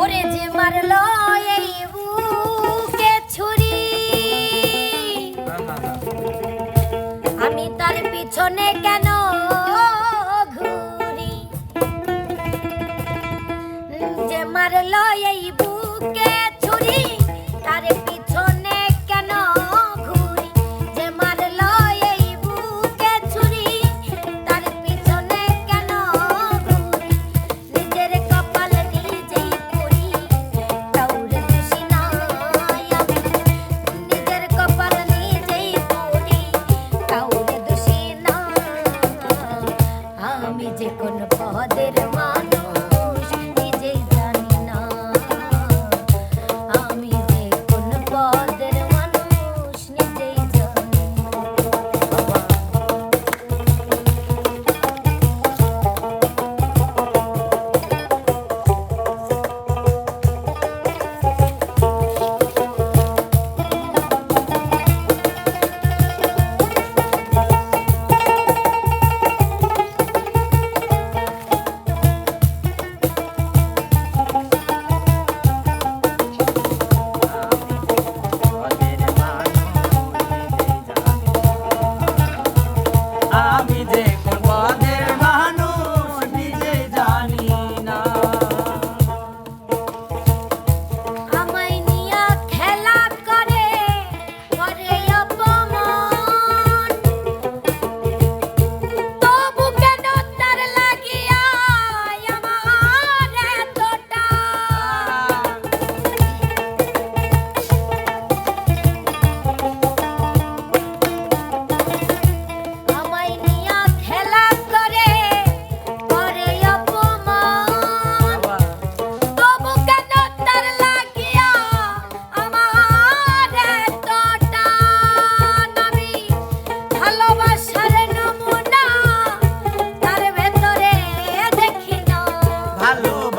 ওরে যে মারলো এই বুকে ছুরি। আমি তার পিছনে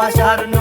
ভালোবাসার ন